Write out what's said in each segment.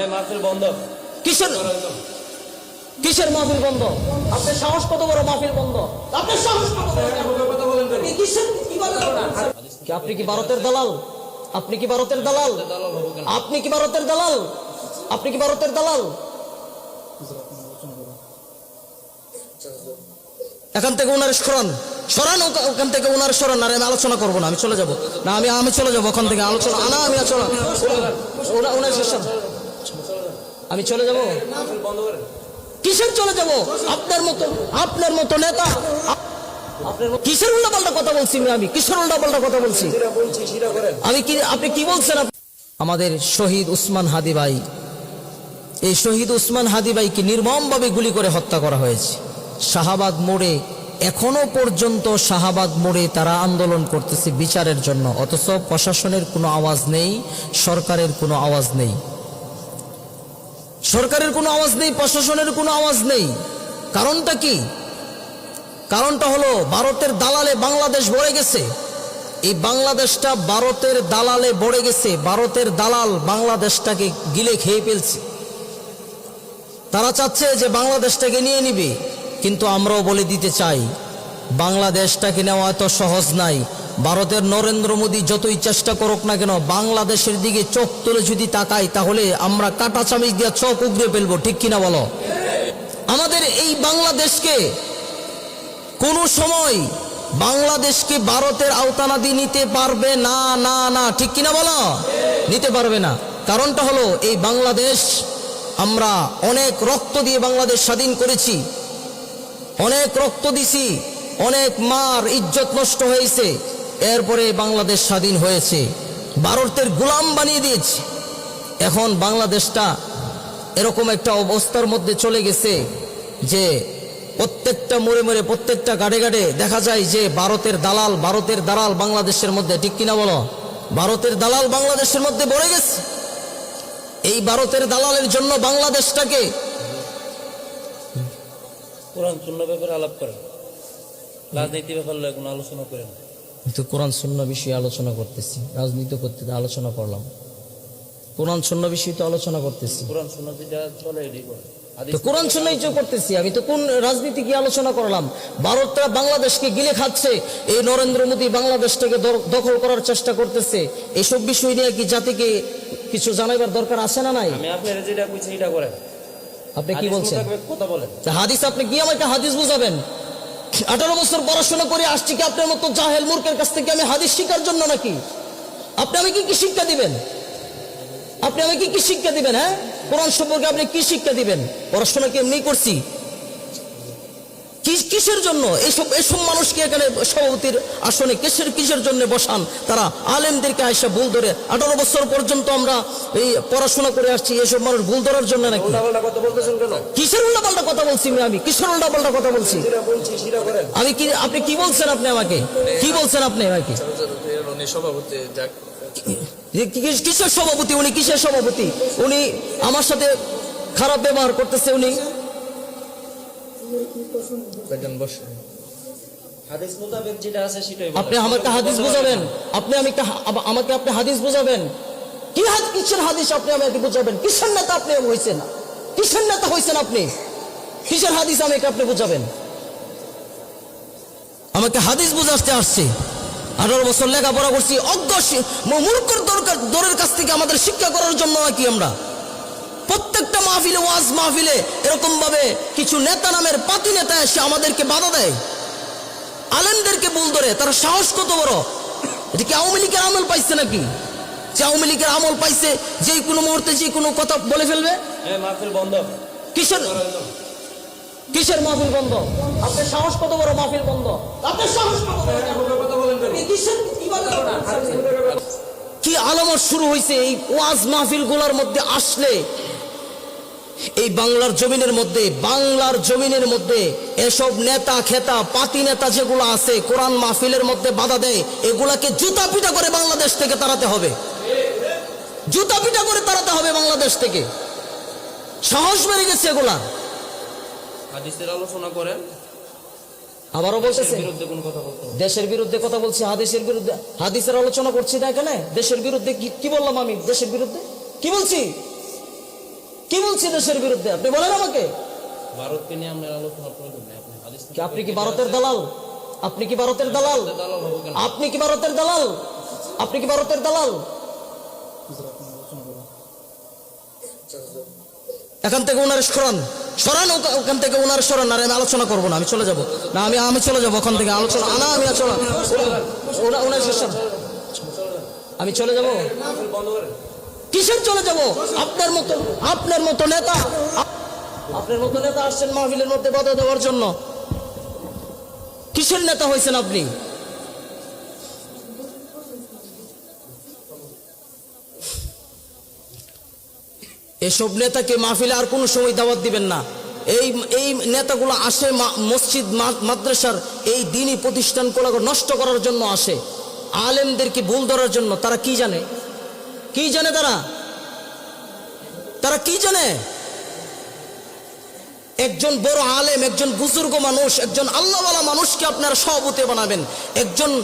বন্ধ। কিসের? কিসের মাহফিল বন্ধ? আপনার সাহস কত বড় মাহফিল বন্ধ? আপনার সাহস কত বড়? আপনি কি ভারতের দালাল? আপনি কি ভারতের দালাল? আপনি কি ভারতের দালাল? আপনি কি ভারতের দালাল? এখান থেকে ওনার সরান সরান ওখান থেকে ওনার সরান আর আমি আলোচনা করব না আমি চলে যাব। না আমি আমি চলে যাব। ওখান থেকে আলোচনা না আমি চলো ওনা- ওনার শেষ আমি চলে যাব? কিসের চলে যাব? আপনার মতো আপনার মতো নেতা। কিসের উল্টা পাল্টা কথা বলছি আমি? কিসের উল্টা পাল্টা কথা বলছি? আমি কি আপনি কি বলছেন? আমাদের শহীদ উসমান হাদি ভাই। এই শহীদ উসমান হাদি ভাইকে নির্মমভাবে গুলি করে হত্যা করা হয়েছে। শাহাবাদ মোড়ে এখনও পর্যন্ত শাহাবাদ মোড়ে তারা আন্দোলন করতেছে বিচারের জন্য। অথচ প্রশাসনের কোনো আওয়াজ নেই সরকারের কোনো আওয়াজ নেই। সরকারের কোনো আওয়াজ নেই, প্রশাসনের কোনো আওয়াজ নেই। কারণটা কি? কারণটা হলো ভারতের দালালে বাংলাদেশ ভরে গেছে। এই বাংলাদেশটা ভারতের দালালে বড়ে গেছে। ভারতের দালাল বাংলাদেশটাকে গিলে খেয়ে ফেলছে। তারা চাচ্ছে যে বাংলাদেশটাকে নিয়ে নিবে, কিন্তু আমরাও বলে দিতে চাই বাংলাদেশটাকে নেওয়া এত সহজ নাই। ভারতের নরেন্দ্র মোদী যতই চেষ্টা করুক না কেন, বাংলাদেশের দিকে চোখ তুলে যদি তাকাই, তাহলে আমরা কাটা চামিচ দিয়ে চোখ উগড়ে ফেলব, ঠিক কিনা বলো? আমাদের এই বাংলাদেশকে কোনো সময় বাংলাদেশকে ভারতের আওতানাদি নিতে পারবে না না না, ঠিক কিনা বলো? নিতে পারবে না। কারণটা হলো, এই বাংলাদেশ আমরা অনেক রক্ত দিয়ে বাংলাদেশ স্বাধীন করেছি। অনেক রক্ত দিছি। অনেক মার ইজ্জত নষ্ট হয়েছে। এরপরে বাংলাদেশ স্বাধীন হয়েছে। ভারতের গোলাম বানিয়ে দিয়েছে। এখন বাংলাদেশটা এরকম একটা অবস্থার মধ্যে চলে গেছে যে প্রত্যেকটা মোড়ে মোড়ে, প্রত্যেকটা গাড়ে গাড়ে দেখা যায় যে ভারতের দালাল ভারতের দালাল বাংলাদেশের মধ্যে। ঠিক কিনা বলো? ভারতের দালাল বাংলাদেশের মধ্যে বড়ে গেছে। এই ভারতের দালালের জন্য বাংলাদেশটাকে কোরআন ব্যাপারে আলাপ করেন। রাজনীতি ব্যাপারে লয়ে কোনো আলোচনা করেন? তো কোরআন শূন্য বিষয়ে আলোচনা করতেছি। রাজনীতি করতে আলোচনা করলাম। কোরআন শূন্য বিষয়ে তো আলোচনা করতেছি। কোরআন শূন্য যেটা চলে এটাই তো কোরআন শুনেই তো করতেছি আমি। তো কোন রাজনীতি কি আলোচনা করলাম? ভারতরা বাংলাদেশকে গিলে খাচ্ছে। এই নরেন্দ্র মোদী বাংলাদেশটাকে দখল করার চেষ্টা করতেছে। এইসব বিষয় নিয়ে কি জাতিকে কিছু জানাইবার দরকার আছে না নাই? আমি আপনার যেটা কইছি এটা করেন। আপনি কি বলছেন? কথা বলেন। হাদিস আপনি কি আমাকে হাদিস বুঝাবেন? আঠারো বছর পড়াশোনা করে আসছি কি আপনার মতো জাহেল মূর্খের কাছ থেকে আমি হাদিস শিখার জন্য নাকি? আপনি আমাকে কি শিক্ষা দিবেন? আপনি আমাকে কি শিক্ষা দিবেন হ্যাঁ? কোরআন সম্পর্কে আপনি কি শিক্ষা দিবেন? পড়াশোনা কি এমনি করছি? কিসের জন্য? এইসব এসব মানুষকে এখানে সভাপতির আসনে কিসের কিসের জন্য বসান? তারা আলেমদেরকে আইসা ভুল ধরে আঠারো বছর পর্যন্ত আমরা এই পড়াশোনা করে আসছি এসব মানুষ ভুল ধরার জন্য নাকি? কথা কিসের উল্টা পাল্টা কথা বলছি আমি? কিসের উল্টা পাল্টা কথা বলছি? আমি কি আপনি কি বলছেন আপনি আমাকে? কি বলছেন আপনি আমাকে? সভাপতি যাক। যে কি- কিসের সভাপতি? উনি কিসের সভাপতি? উনি আমার সাথে খারাপ ব্যবহার করতেছে উনি হাদিস মোতাবেক যেটা আছে সেটাই আপনি আমাকে হাদিস বুঝাবেন? আপনি আমি আমাকে আপনি হাদিস বুঝাবেন? কি হাদ কিসের হাদিস আপনি আমাকে বুঝাবেন? কিসের নেতা আপনি হয়েছেন কিসের নেতা হয়েছেন আপনি? কিসের হাদিস আমাকে আপনি বুঝাবেন? আমাকে হাদিস বুঝাতে আসছে। আঠারো বছর লেখাপড়া করছি। অজ্ঞ মূর্খর দরকার দরের কাছ থেকে আমাদের শিক্ষা করার জন্য নাকি আমরা? প্রত্যেকটা মাহফিলে ওয়াজ মাহফিলে এরকম ভাবে কিছু নেতা নামের পাতি নেতা এসে আমাদেরকে বাধা দেয়। আলেমদেরকে ভুল ধরে তারা সাহস কত বড়? এটা কি আওয়ামী লীগের আমল পাইছে নাকি? যে আওয়ামী লীগের আমল পাইছে যে কোনো মুহূর্তে যে কোনো কথা বলে ফেলবে? কিসের? কিসের মাহফিল বন্ধ? আপনার সাহস কত বড় মাহফিল বন্ধ? আপনার সাহস কি আলামত শুরু হয়েছে এই ওয়াজ মাহফিলগুলার মধ্যে আসলে? এই বাংলার জমিনের মধ্যে বাংলার জমিনের মধ্যে এসব নেতা খেতা পাতি নেতা যেগুলো আছে কোরআন মাহফিলের মধ্যে বাধা দেয় এগুলাকে জুতা পিটা করে বাংলাদেশ থেকে তাড়াতে হবে। জুতা পিটা করে তাড়াতে হবে বাংলাদেশ থেকে। সাহস বেড়ে গেছে এগুলা। হাদিসের আলোচনা করেন। আবারও বলতেছে? দেশের বিরুদ্ধে কথা বলছি হাদিসের বিরুদ্ধে হাদিসের আলোচনা করছি না এখানে? দেশের বিরুদ্ধে কি কি বললাম আমি? দেশের বিরুদ্ধে? কি বলছি? কি বলছি দেশের বিরুদ্ধে? আপনি বলেন আমাকে। ভারতকে নিয়ে আমরা আলোচনা নেই আপনি কি আপনি কি ভারতের দালাল? আপনি কি ভারতের দালাল? আপনি কি ভারতের দালাল? আপনি কি ভারতের দালাল? এখান থেকে ওনার সরান সরান ওখান থেকে ওনার সরান আর আমি আলোচনা করব না আমি চলে যাব। না আমি আমি চলে যাব ওখান থেকে। আলোচনা না আমি চলে ওনার। আমি চলে যাব? কিসের চলে যাব? আপনার মতো আপনার মতো নেতা, আপনার মতো নেতা আসছেন মাহফিলের মধ্যে বাধা দেওয়ার জন্য। কিসের নেতা হয়েছেন আপনি? এসব নেতাকে মাহফিলে আর কোনো সময় দাওয়াত দিবেন না। এই এই নেতাগুলো আসে মসজিদ মাদ্রাসার এই দিনই প্রতিষ্ঠানগুলো নষ্ট করার জন্য আসে। আলেমদেরকে ভুল ধরার জন্য, তারা কি জানে? কি জানে তারা? তারা কি জানে? একজন বড় আলেম, একজন বুজুর্গ মানুষ, একজন আল্লাহওয়ালা মানুষকে আপনারা সভাপতি বানাবেন। একজন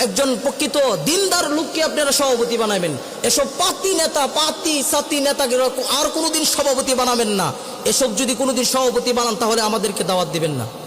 একজন প্রকৃত দিনদার লোককে আপনারা সভাপতি বানাবেন। এসব পাতি নেতা, পাতি সাতি নেতাকে আর কোনোদিন সভাপতি বানাবেন না। এসব যদি কোনোদিন সভাপতি বানান, তাহলে আমাদেরকে দাওয়াত দিবেন না।